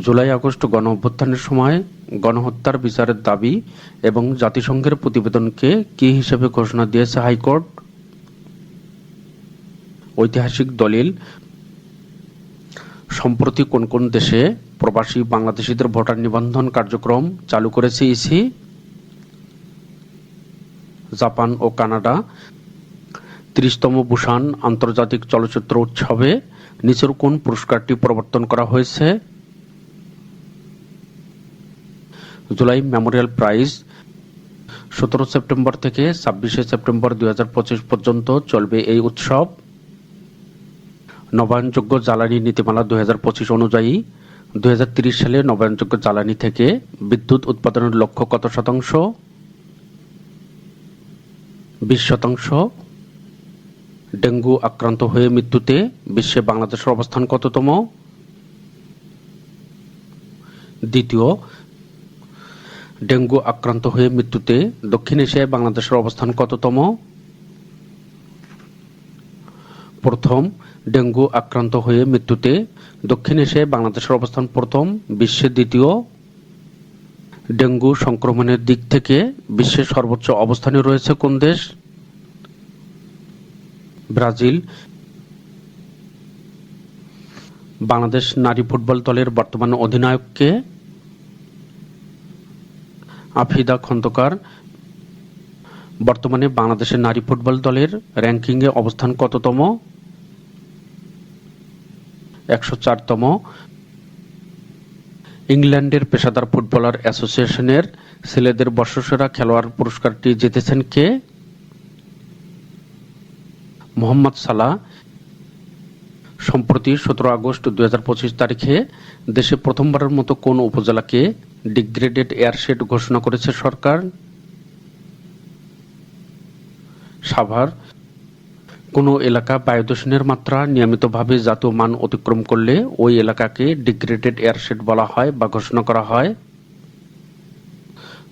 July August গণ অভ্যুত্থানের সময় গণহত্যার বিচারের দাবি এবং জাতিসংঘের প্রতিবেদনকে কি হিসেবে ঘোষণা দিয়েছে হাইকোর্ট? ঐতিহাসিক দলিল, সম্প্রতি কোন কোন দেশে প্রবাসী বাংলাদেশিদের ভোটার নিবন্ধন কার্যক্রম চালু করেছে ইসি? জাপান ও কানাডা, ত্রিশতম বুসান আন্তর্জাতিক চলচ্চিত্র উৎসবে নিচের কোন পুরস্কারটি প্রবর্তন করা হয়েছে? জুলাই মেমোরিয়াল প্রাইজ সতেরো সেপ্টেম্বর থেকে ছাব্বিশে সেপ্টেম্বর দুই পর্যন্ত চলবে এই উৎসব। নবায়নযোগ্য জ্বালানি নীতিমালা দুই অনুযায়ী দুই সালে নবায়নযোগ্য জ্বালানি থেকে বিদ্যুৎ উৎপাদনের লক্ষ্য কত শতাংশ? বিশ শতাংশ। ডেঙ্গু আক্রান্ত হয়ে মৃত্যুতে বিশ্বে বাংলাদেশের অবস্থান কততম? দ্বিতীয় ডেঙ্গু আক্রান্ত হয়ে মৃত্যুতে দক্ষিণ এশিয়ায় বাংলাদেশের অবস্থান কততম? প্রথম, ডেঙ্গু আক্রান্ত হয়ে মৃত্যুতে দক্ষিণ এশিয়ায় বাংলাদেশের অবস্থান প্রথম বিশ্বে দ্বিতীয়। ডেঙ্গু সংক্রমণের দিক থেকে বিশ্বের সর্বোচ্চ অবস্থানে রয়েছে কোন দেশ? ব্রাজিল। বাংলাদেশ নারী ফুটবল দলের বর্তমান অধিনায়ককে আফিদা খন্দকার, বর্তমানে বাংলাদেশের নারী ফুটবল দলের র্যাঙ্কিংয়ে অবস্থান কততম? একশো চারতম। ইংল্যান্ডের পেশাদার ফুটবলার অ্যাসোসিয়েশনের ছেলেদের বর্ষসেরা খেলোয়াড় পুরস্কারটি জিতেছেন কে? মোহাম্মদ সালাহ সম্প্রতি সতেরো আগস্ট দু হাজার পঁচিশ তারিখে দেশে প্রথমবারের মতো কোন উপজেলাকে ডিগ্রেডেড এয়ারশেড ঘোষণা করেছে সরকার? সাভার। কোনো এলাকা বায়ুদূষণের মাত্রা নিয়মিতভাবে জাতীয় মান অতিক্রম করলে ওই এলাকাকে ডিগ্রেডেড এয়ারশেড বলা হয় বা ঘোষণা করা হয়?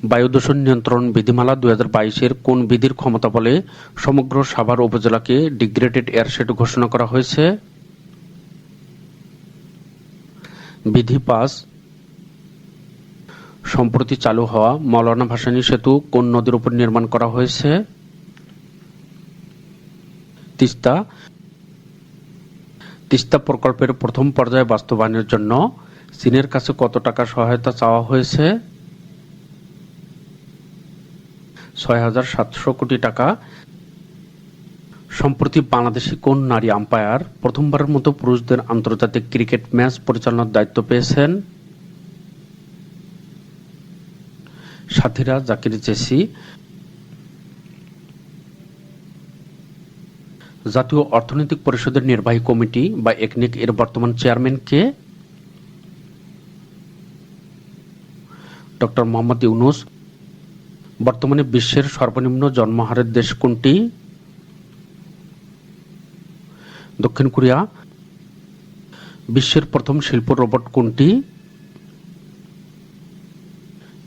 বায়ু দূষণ নিয়ন্ত্রণ বিধিমালা দুই হাজার বাইশের কোন বিধির ক্ষমতা বলে সমগ্র সাভার উপজেলাকে ডিগ্রেডেড এয়ারশেড ঘোষণা করা হয়েছে? বিধি পাস। সম্প্রতি চালু হওয়া মৌলানা ভাসানী সেতু কোন নদীর উপর নির্মাণ করা হয়েছে? তিস্তা। তিস্তা প্রকল্পের প্রথম পর্যায়ে বাস্তবায়নের জন্য চীনের কাছে কত টাকা সহায়তা চাওয়া হয়েছে? ছয় হাজার সাতশো কোটি টাকা। সম্প্রতি বাংলাদেশি কোন নারী আম্পায়ার প্রথমবারের মতো পুরুষদের আন্তর্জাতিক ক্রিকেট ম্যাচ পরিচালনার দায়িত্ব পেয়েছেন? সাথীরা, জাকির জেসি। জাতীয় অর্থনৈতিক পরিষদের নির্বাহী কমিটি বা একনিক এর বর্তমান চেয়ারম্যান কে? ডক্টর মোহাম্মদ ইউনুস। বর্তমানে বিশ্বের সর্বনিম্ন জন্মহারের দেশ কোনটি? দক্ষিণ কোরিয়া, বিশ্বের প্রথম শিল্প রোবট কোনটি?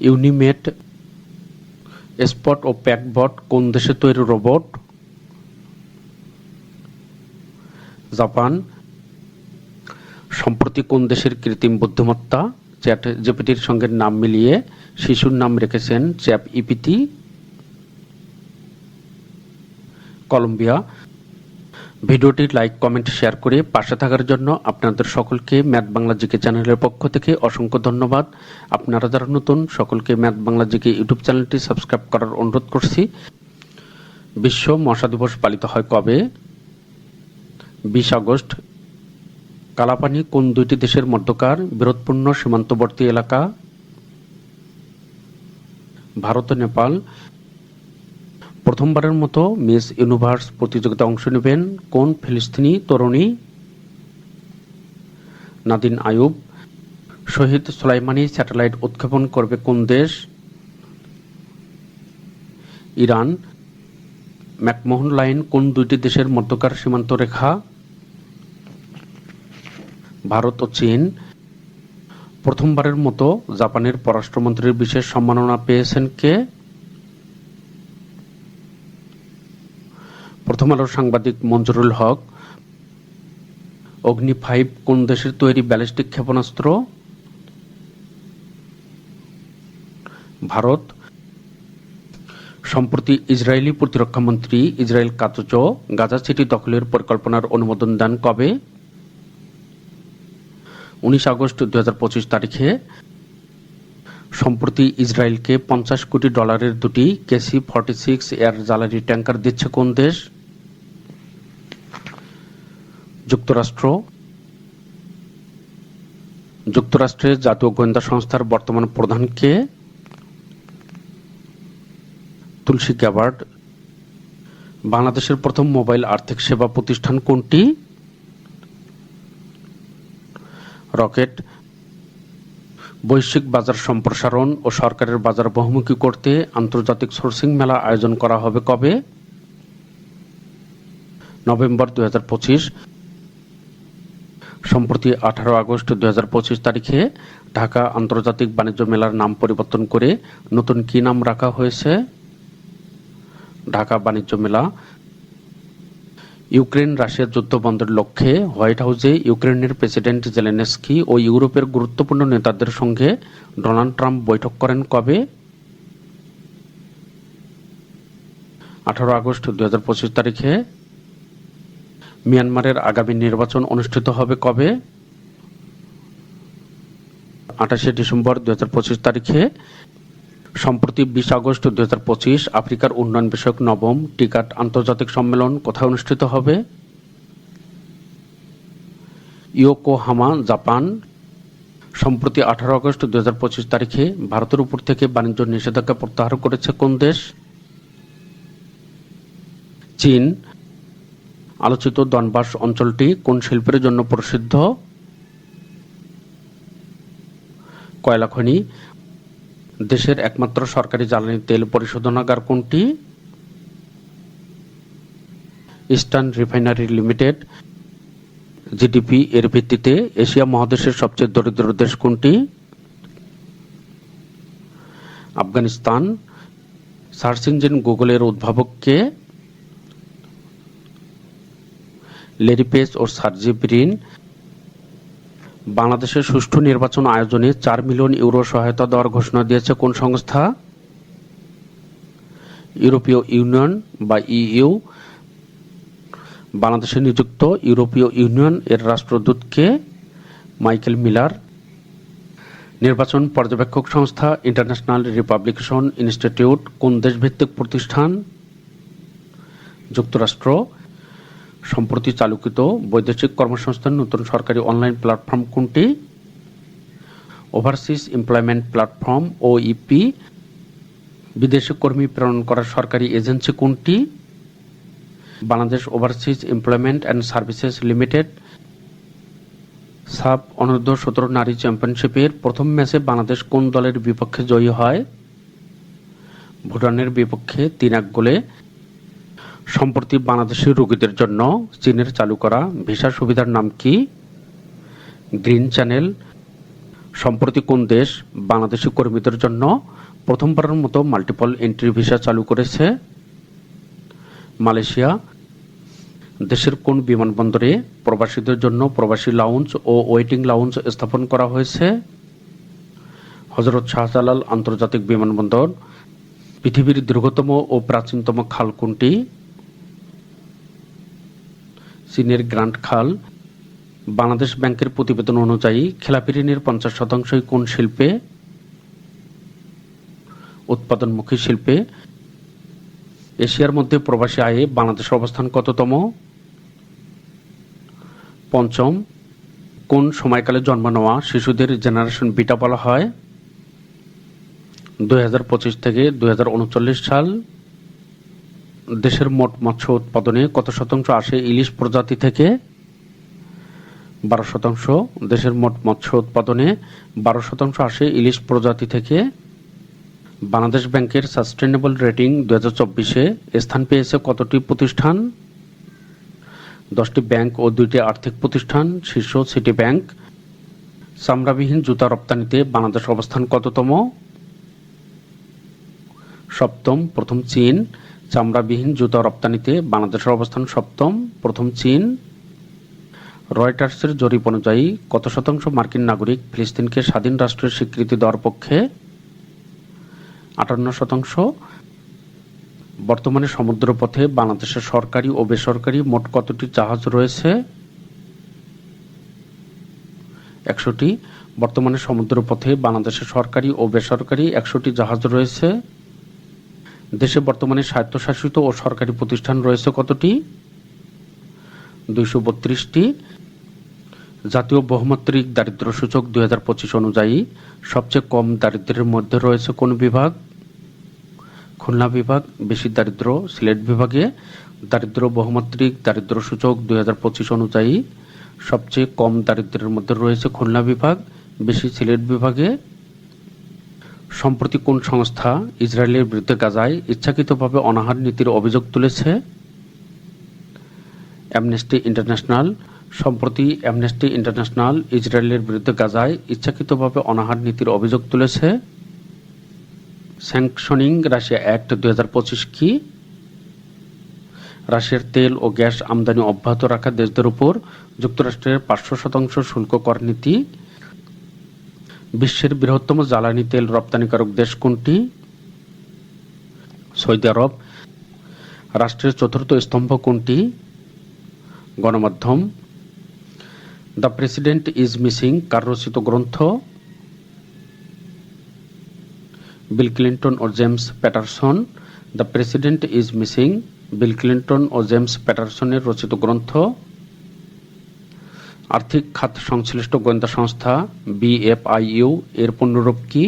ইউনিমেট, স্পট ও প্যাকবট কোন দেশে তৈরি রোবট? জাপান, সম্প্রতি কোন দেশের কৃত্রিম বুদ্ধিমত্তা? চ্যাট জিপিটির সঙ্গে নাম মিলিয়ে শিশুর নাম রেখেছেন চ্যাপ ইপিটি। কলম্বিয়া ভিডিওটি লাইক, কমেন্ট, শেয়ার করে পাশে থাকার জন্য আপনাদের সকলকে ম্যাথ বাংলা জিকে চ্যানেলের পক্ষ থেকে অসংখ্য ধন্যবাদ। আপনারা যারা নতুন, সকলকে ম্যাথ বাংলা জিকে ইউটিউব চ্যানেলটি সাবস্ক্রাইব করার অনুরোধ করছি। বিশ্ব মশা দিবস পালিত হয় কবে? বিশ আগস্ট। কালাপানি কোন দুইটি দেশের মধ্যকার বিরোধপূর্ণ সীমান্তবর্তী এলাকা? ভারত ও নেপাল। প্রথমবারের মতো মিস ইউনিভার্স প্রতিযোগিতা অংশ নেবেন কোন ফিলিস্তিনি তরুণী? Nadine Ayoub Shahid Soleimani satellite উৎক্ষেপণ করবে কোন দেশ? ইরান, ম্যাকমোহন লাইন কোন দুইটি দেশের মধ্যকার সীমান্ত রেখা? ভারত ও চীন, প্রথমবারের মতো জাপানের পররাষ্ট্রমন্ত্রীর বিশেষ সম্মাননা পেয়েছেন কে? প্রথম আলোর সাংবাদিক মঞ্জুরুল হক, অগ্নি ফাইভ কোন দেশের তৈরি ব্যালিস্টিক ক্ষেপণাস্ত্র? ভারত। সম্প্রতি ইসরায়েলি প্রতিরক্ষামন্ত্রী ইসরায়েল কাতজ গাজা সিটি দখলের পরিকল্পনার অনুমোদন দেন কবে? উনিশ আগস্ট দু হাজার পঁচিশ তারিখে। সম্প্রতি ইসরায়েলকে পঞ্চাশ কোটি ডলারের দুটি কেসি ফর্টি সিক্স এয়ার জ্বালানি ট্যাঙ্কার দিচ্ছে কোন দেশ? যুক্তরাষ্ট্র। যুক্তরাষ্ট্রের জাতীয় গোয়েন্দা সংস্থার বর্তমান প্রধানকে তুলসী গ্যাবার্ড বাংলাদেশের প্রথম মোবাইল আর্থিক সেবা প্রতিষ্ঠান কোনটি? রকেট। বৈশ্বিক বাজার সম্প্রসারণ ও সরকারের বাজার বহুমুখী করতে আন্তর্জাতিক সোর্সিং মেলা আয়োজন করা হবে কবে? নভেম্বর দু হাজার পঁচিশ। সম্প্রতি আঠারো আগস্ট দুই তারিখে ঢাকা আন্তর্জাতিক বাণিজ্য মেলার নাম পরিবর্তন করে নতুন কি নাম রাখা হয়েছে? ঢাকা বাণিজ্য মেলা। ইউক্রেন রাশিয়ার যুদ্ধ বন্ধের লক্ষ্যে হোয়াইট হাউসে ইউক্রেনের প্রেসিডেন্ট জেলেনেস্কি ও ইউরোপের গুরুত্বপূর্ণ নেতাদের সঙ্গে ডোনাল্ড ট্রাম্প বৈঠক করেন কবে? আঠারো আগস্ট দুই তারিখে মিয়ানমারের আগামী নির্বাচন অনুষ্ঠিত হবে কবে? আঠাশে ডিসেম্বর দুই তারিখে। সম্প্রতি বিশ আগস্ট দুই আফ্রিকার উন্নয়ন বিষয়ক নবম টিকাট আন্তর্জাতিক সম্মেলন কোথায় অনুষ্ঠিত হবে? Yokohama, Japan. সম্প্রতি আঠারো আগস্ট দুই হাজার পঁচিশ তারিখে ভারতের উপর থেকে বাণিজ্য নিষেধাজ্ঞা প্রত্যাহার করেছে কোন দেশ? চীন। আলোচিত দনবাস অঞ্চলটি কোন শিল্পের জন্য প্রসিদ্ধ? কয়লা খনি দেশের একমাত্র সরকারি জ্বালানি তেল পরিশোধনাগার কোনটি? ইস্টার্ন রিফাইনারি লিমিটেড, জিডিপি এর ভিত্তিতে এশিয়া মহাদেশের সবচেয়ে দরিদ্র দেশ কোনটি? আফগানিস্তান, সার্চ ইঞ্জিন গুগলের উদ্ভাবককে লেরি পেজ ও সার্জি ব্রিন। বাংলাদেশের সুষ্ঠু নির্বাচন আয়োজনে চার মিলিয়ন ইউরো সহায়তা দেওয়ার ঘোষণা দিয়েছে কোন সংস্থা? ইউরোপীয় ইউনিয়ন বা ইইউ। বাংলাদেশে নিযুক্ত ইউরোপীয় ইউনিয়ন এর রাষ্ট্রদূতকে মাইকেল মিলার। নির্বাচন পর্যবেক্ষক সংস্থা ইন্টারন্যাশনাল রিপাবলিকেশন ইনস্টিটিউট কোন দেশভিত্তিক প্রতিষ্ঠান? যুক্তরাষ্ট্র। সম্প্রতি চালুকৃত বৈদেশিক কর্মসংস্থান নতুন সরকারি অনলাইন প্ল্যাটফর্ম কোনটি? Overseas employment platform O EP বিদেশি কর্মী প্রেরণ করার সরকারি এজেন্সি কোনটি? Bangladesh overseas employment and services limited sub অনূর্ধ্ব সতেরো নারী চ্যাম্পিয়নশিপের প্রথম ম্যাচে বাংলাদেশ কোন দলের বিপক্ষে জয়ী হয়? ভুটানের বিপক্ষে তিন এক গোলে সম্প্রতি বাংলাদেশি রোগীদের জন্য চীনের চালু করা ভিসা সুবিধার নাম কি? Green channel. সম্প্রতি কোন দেশ বাংলাদেশি কর্মীদের জন্য প্রথমবারের মতো মাল্টিপল এন্ট্রি ভিসা চালু করেছে? মালয়েশিয়া। দেশের কোন বিমানবন্দরে প্রবাসীদের জন্য প্রবাসী লাউঞ্জ ও ওয়েটিং লাউঞ্জ স্থাপন করা হয়েছে? হজরত শাহজালাল আন্তর্জাতিক বিমানবন্দর। পৃথিবীর দীর্ঘতম ও প্রাচীনতম খাল কোনটি? চীনের গ্রান্ট খাল। বাংলাদেশ ব্যাংকের প্রতিবেদন অনুযায়ী খেলাপি ঋণের পঞ্চাশ শতাংশই কোন শিল্পে? উৎপাদনমুখী শিল্পে। এশিয়ার মধ্যে প্রবাসী আয়ে বাংলাদেশের অবস্থান কততম? পঞ্চম, কোন সময়কালে জন্ম নেওয়া শিশুদের জেনারেশন বিটা বলা হয়? দুই হাজার পঁচিশ থেকে দুই হাজার উনচল্লিশ সাল। দেশের মোট মৎস্য উৎপাদনে কত শতাংশ আসে ইলিশ প্রজাতি থেকে? বারো শতাংশ। দেশের মোট মৎস্য উৎপাদনে বারো শতাংশ আসে ইলিশ প্রজাতি থেকে। বাংলাদেশ ব্যাংকের সাস্টেনেবল রেটিং দু চব্বিশে স্থান পেয়েছে কতটি প্রতিষ্ঠান? দশটি ব্যাংক ও দুইটি আর্থিক প্রতিষ্ঠান, শীর্ষ সিটি ব্যাংক। চামড়াবিহীন জুতা রপ্তানিতে বাংলাদেশ অবস্থান কততম? সপ্তম, প্রথম চীন। চামড়াবিহীন জুতা রপ্তানিতে বাংলাদেশের অবস্থান সপ্তম, প্রথম চীন। রয়টার্সের জরিপ অনুযায়ী কত শতাংশ মার্কিন নাগরিক ফিলিস্তিনকে স্বাধীন রাষ্ট্রের স্বীকৃতি দেওয়ার পক্ষে? আটান্ন শতাংশ। বর্তমানে সমুদ্রপথে বাংলাদেশের সরকারি ও বেসরকারি মোট কতটি জাহাজ রয়েছে? একশোটি। বর্তমানে সমুদ্রপথে বাংলাদেশের সরকারি ও বেসরকারি একশোটি জাহাজ রয়েছে। দেশে বর্তমানে স্বায়ত্তশাসিত ও সরকারি প্রতিষ্ঠান রয়েছে কতটি? দুইশো বত্রিশটি। জাতীয় বহুমাত্রিক দারিদ্র সূচক দুই পঁচিশ অনুযায়ী সবচেয়ে কম দারিদ্র্যের মধ্যে রয়েছে কোন বিভাগ? খুলনা বিভাগ, বেশি দারিদ্র, সিলেট বিভাগে দারিদ্র বহুমাত্রিক দারিদ্র সূচক দুই হাজার পঁচিশ অনুযায়ী সবচেয়ে কম দারিদ্র্যের মধ্যে রয়েছে খুলনা বিভাগ, বেশি সিলেট বিভাগে সম্প্রতি কোন সংস্থা ইসরায়েলের বিরুদ্ধে গাজায় ইচ্ছাকৃতভাবে অনাহার নীতির অভিযোগ তুলেছে? অ্যামনেস্টি ইন্টারন্যাশনাল সম্প্রতি অ্যামনেস্টি ইন্টারন্যাশনাল ইসরায়েলের বিরুদ্ধে গাজায় ইচ্ছাকৃতভাবে অনাহার নীতির অভিযোগ তুলেছে। স্যাংশনিং রাশিয়া অ্যাক্ট দুই হাজার পঁচিশ কি? রাশিয়ার তেল ও গ্যাস আমদানি অব্যাহত রাখা দেশদের উপর যুক্তরাষ্ট্রের পাঁচশো শতাংশ শুল্ক কর নীতি। বিশ্বের বৃহত্তম জ্বালানি তেল রপ্তানিকারক দেশ কোনটি? সৌদি আরব। রাষ্ট্রের চতুর্থ স্তম্ভ কোনটি? গণমাধ্যম। দ্য প্রেসিডেন্ট ইজ মিসিং কার রচিত গ্রন্থ। Bill Clinton O James Patterson. The president is missing Bill Clinton O James প্যাটারসনের রচিত গ্রন্থ। আর্থিক খাত সংশ্লিষ্ট গোয়েন্দা সংস্থা, বিএফআইইউ, এর পূর্ণরূপ কি?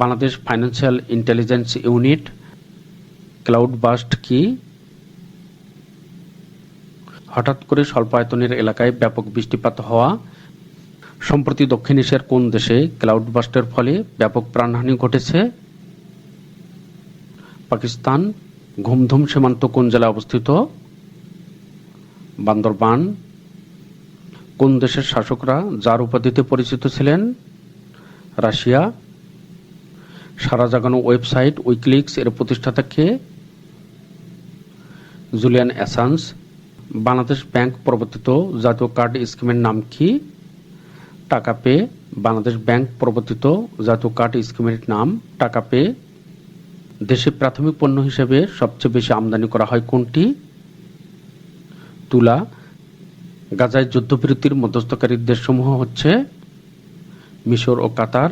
Bangladesh financial intelligence unit, cloud burst কি? হঠাৎ করে স্বল্প আয়তনের এলাকায় ব্যাপক বৃষ্টিপাত হওয়া, সম্প্রতি দক্ষিণ এশিয়ার কোন দেশে ক্লাউড বাস্টের ফলে ব্যাপক প্রাণহানি ঘটেছে? পাকিস্তান, ঘুমধুম সীমান্ত কোন জেলায় অবস্থিত? বান্দরবান কোন দেশের শাসকরা যার উপাধিতে পরিচিত ছিলেন? রাশিয়া। সারা জাগানো ওয়েবসাইট উইকলিক্স এর প্রতিষ্ঠাতা কে? Julian Assange. বাংলাদেশ ব্যাংক প্রবর্তিত জাতীয় কার্ড স্কিমের নাম কি? টাকা পে। বাংলাদেশ ব্যাংক প্রবর্তিত জাতীয় কার্ড স্কিমের নাম টাকা পে। দেশে প্রাথমিক পণ্য হিসেবে সবচেয়ে বেশি আমদানি করা হয় কোনটি? তুলা গাজায় যুদ্ধবিরতির মধ্যস্থকারী দেশসমূহ হচ্ছে মিশর ও কাতার।